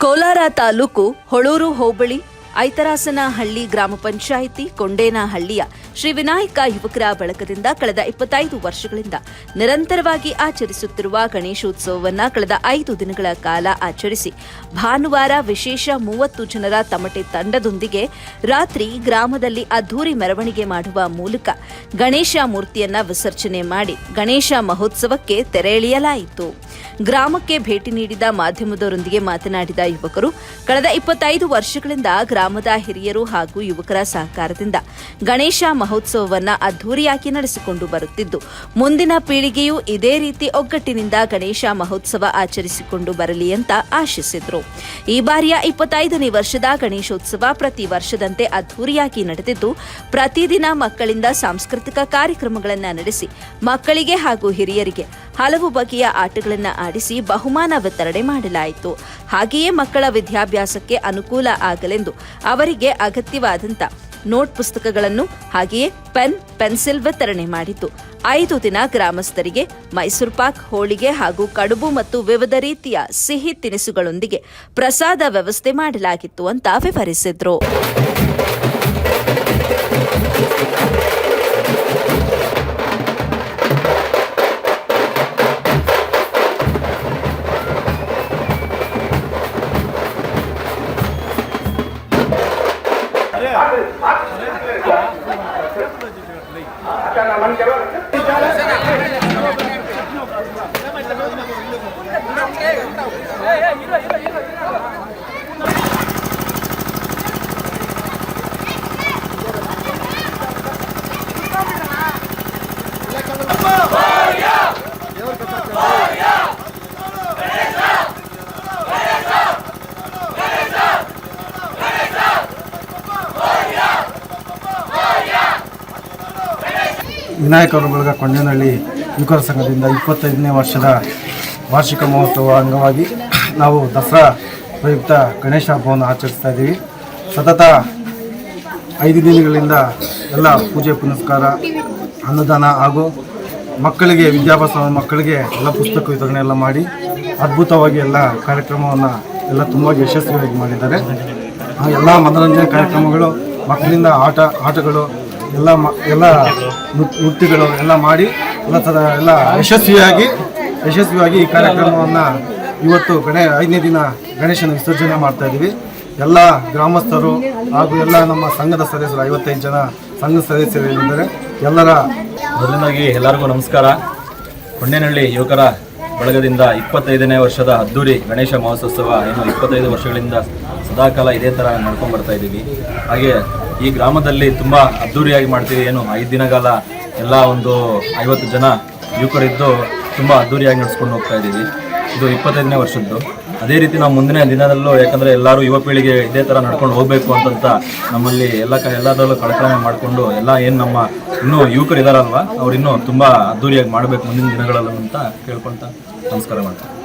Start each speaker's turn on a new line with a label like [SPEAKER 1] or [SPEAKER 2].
[SPEAKER 1] ಕೋಲಾರ ತಾಲೂಕು ಹೊಳೂರು ಹೋಬಳಿ ಐತರಾಸನಹಳ್ಳಿ ಗ್ರಾಮ ಪಂಚಾಯಿತಿ ಕೊಂಡೇನಹಳ್ಳಿಯ ಶ್ರೀ ವಿನಾಯಕ ಯುವಕರ ಬಳಕದಿಂದ ಕಳೆದ ಇಪ್ಪತ್ತೈದು ವರ್ಷಗಳಿಂದ ನಿರಂತರವಾಗಿ ಆಚರಿಸುತ್ತಿರುವ ಗಣೇಶೋತ್ಸವವನ್ನು ಕಳೆದ ಐದು ದಿನಗಳ ಕಾಲ ಆಚರಿಸಿ, ಭಾನುವಾರ ವಿಶೇಷ ಮೂವತ್ತು ಜನರ ತಮಟೆ ತಂಡದೊಂದಿಗೆ ರಾತ್ರಿ ಗ್ರಾಮದಲ್ಲಿ ಅದ್ದೂರಿ ಮೆರವಣಿಗೆ ಮಾಡುವ ಮೂಲಕ ಗಣೇಶ ಮೂರ್ತಿಯನ್ನ ವಿಸರ್ಜನೆ ಮಾಡಿ ಗಣೇಶ ಮಹೋತ್ಸವಕ್ಕೆ ತೆರೆ ಎಳೆಯಲಾಯಿತು ಗ್ರಾಮಕ್ಕೆ ಭೇಟಿ ನೀಡಿದ ಮಾಧ್ಯಮದವರೊಂದಿಗೆ ಮಾತನಾಡಿದ ಯುವಕರು, ಕಳೆದ ಇಪ್ಪತ್ತೈದು ವರ್ಷಗಳಿಂದ ಗ್ರಾಮದ ಹಿರಿಯರು ಹಾಗೂ ಯುವಕರ ಸಹಕಾರದಿಂದ ಗಣೇಶ ಮಹೋತ್ಸವವನ್ನ ಅದ್ಧೂರಿಯಾಗಿ ನಡೆಸಿಕೊಂಡು ಬರುತ್ತಿದ್ದು. ಮುಂದಿನ ಪೀಳಿಗೆಯೂ ಇದೇ ರೀತಿ ಒಗ್ಗಟ್ಟಿನಿಂದ ಗಣೇಶ ಮಹೋತ್ಸವ ಆಚರಿಸಿಕೊಂಡು ಬರಲಿ ಅಂತ ಆಶಿಸಿದ್ರು. ಈ ಬಾರಿಯ ಇಪ್ಪತ್ತೈದನೇ ವರ್ಷದ ಗಣೇಶೋತ್ಸವ ಪ್ರತಿ ವರ್ಷದಂತೆ ಅದ್ದೂರಿಯಾಗಿ ನಡೆದಿದ್ದು, ಪ್ರತಿದಿನ ಮಕ್ಕಳಿಂದ ಸಾಂಸ್ಕೃತಿಕ ಕಾರ್ಯಕ್ರಮಗಳನ್ನು ನಡೆಸಿ, ಮಕ್ಕಳಿಗೆ ಹಾಗೂ ಹಿರಿಯರಿಗೆ ಹಲವು ಬಗೆಯ ಆಟಗಳನ್ನು ಆಡಿಸಿ ಬಹುಮಾನ ವಿತರಣೆ ಮಾಡಲಾಯಿತು. ಹಾಗೆಯೇ ಮಕ್ಕಳ ವಿದ್ಯಾಭ್ಯಾಸಕ್ಕೆ ಅನುಕೂಲ ಆಗಲೆಂದು ಅವರಿಗೆ ಅಗತ್ಯವಾದಂಥ ನೋಟ್ ಪುಸ್ತಕಗಳನ್ನು ಹಾಗೆಯೇ ಪೆನ್, ಪೆನ್ಸಿಲ್ ವಿತರಣೆ ಮಾಡಿತು. ಐದು ದಿನ ಗ್ರಾಮಸ್ಥರಿಗೆ ಮೈಸೂರು ಪಾಕ್ ಹೋಳಿಗೆ ಹಾಗೂ ಕಡುಬು ಮತ್ತು ವಿವಿಧ ರೀತಿಯ ಸಿಹಿ ತಿನಿಸುಗಳೊಂದಿಗೆ ಪ್ರಸಾದ ವ್ಯವಸ್ಥೆ ಮಾಡಲಾಗಿತ್ತು ಅಂತ ವಿವರಿಸಿದ್ರು. que.
[SPEAKER 2] ವಿನಾಯಕರ ಬಳಗ ಕೊಂಡೇನಹಳ್ಳಿ ಯುವಕರ ಸಂಘದಿಂದ ಇಪ್ಪತ್ತೈದನೇ ವರ್ಷದ ವಾರ್ಷಿಕ ಮಹೋತ್ಸವ ಅಂಗವಾಗಿ ನಾವು ದಸರಾ ಪ್ರಯುಕ್ತ ಗಣೇಶ ಹಬ್ಬವನ್ನು ಆಚರಿಸ್ತಾ ಇದ್ದೀವಿ. ಸತತ ಐದು ದಿನಗಳಿಂದ ಎಲ್ಲ ಪೂಜೆ, ಪುನಸ್ಕಾರ, ಅನ್ನದಾನ ಹಾಗೂ ಮಕ್ಕಳಿಗೆ ವಿದ್ಯಾಭ್ಯಾಸ ಮಕ್ಕಳಿಗೆ ಎಲ್ಲ ಪುಸ್ತಕ ವಿತರಣೆ ಎಲ್ಲ ಮಾಡಿ ಅದ್ಭುತವಾಗಿ ಎಲ್ಲ ಕಾರ್ಯಕ್ರಮವನ್ನು ಎಲ್ಲ ತುಂಬ ಯಶಸ್ವಿಯಾಗಿ ಮಾಡಿದ್ದಾರೆ. ಎಲ್ಲ ಮನೋರಂಜನೆ ಕಾರ್ಯಕ್ರಮಗಳು ಮಕ್ಕಳಿಂದ ಆಟ, ಆಟಗಳು ಎಲ್ಲ ಮ, ಎಲ್ಲ ನೃತ್- ನೃತ್ಯಗಳು ಎಲ್ಲ ಮಾಡಿ ಎಲ್ಲ ಥರ ಎಲ್ಲ ಯಶಸ್ವಿಯಾಗಿ ಯಶಸ್ವಿಯಾಗಿ ಈ ಕಾರ್ಯಕ್ರಮವನ್ನು ಇವತ್ತು ಗಣೇ, ಐದನೇ ದಿನ ಗಣೇಶನ ವಿಸರ್ಜನೆ ಮಾಡ್ತಾ ಇದ್ದೀವಿ ಎಲ್ಲ ಗ್ರಾಮಸ್ಥರು ಹಾಗೂ ಎಲ್ಲ ನಮ್ಮ ಸಂಘದ ಸದಸ್ಯರು, ಐವತ್ತೈದು ಜನ ಸಂಘದ ಸದಸ್ಯರು ಇದ್ದಾರೆ. ಎಲ್ಲರ
[SPEAKER 3] ಮೊದಲನಾಗಿ ಎಲ್ಲರಿಗೂ ನಮಸ್ಕಾರ. ಹೊಣ್ಣೆನಹಳ್ಳಿ ಯುವಕರ ಬಳಗದಿಂದ ಇಪ್ಪತ್ತೈದನೇ ವರ್ಷದ ಅದ್ದೂರಿ ಗಣೇಶ ಮಹೋತ್ಸವ ಏನು ಇಪ್ಪತ್ತೈದು ವರ್ಷಗಳಿಂದ ಸದಾಕಾಲ ಇದೇ ಥರ ನಡ್ಕೊಂಡು ಬರ್ತಾ ಇದ್ದೀವಿ ಹಾಗೆ ಈ ಗ್ರಾಮದಲ್ಲಿ ತುಂಬ ಅದ್ದೂರಿಯಾಗಿ ಮಾಡ್ತೀವಿ ಏನು ಐದು ದಿನಗಾಲ ಎಲ್ಲ ಒಂದು ಐವತ್ತು ಜನ ಯುವಕರಿದ್ದು ತುಂಬ ಅದ್ದೂರಿಯಾಗಿ ನಡೆಸ್ಕೊಂಡು ಹೋಗ್ತಾ ಇದ್ದೀವಿ. ಇದು ಇಪ್ಪತ್ತೈದನೇ ವರ್ಷದ್ದು. ಅದೇ ರೀತಿ ನಾವು ಮುಂದಿನ ದಿನದಲ್ಲೂ ಯಾಕಂದರೆ ಎಲ್ಲರೂ ಯುವ ಪೀಳಿಗೆ ಇದೇ ಥರ ನಡ್ಕೊಂಡು ಹೋಗಬೇಕು ಅಂತಂತ ನಮ್ಮಲ್ಲಿ ಎಲ್ಲ ಕ, ಎಲ್ಲದರಲ್ಲೂ ಕಳಕಳನೆ ಮಾಡಿಕೊಂಡು ಎಲ್ಲ ಏನು ನಮ್ಮ ಇನ್ನೂ ಯುವಕರು ಇದ್ದಾರಲ್ವ ಅವ್ರು ಇನ್ನೂ ತುಂಬ ಅದ್ದೂರಿಯಾಗಿ ಮಾಡಬೇಕು ಮುಂದಿನ ದಿನಗಳಲ್ಲೂ ಅಂತ ಕೇಳ್ಕೊಳ್ತಾ ನಮಸ್ಕಾರ ಮಾಡ್ತೀನಿ.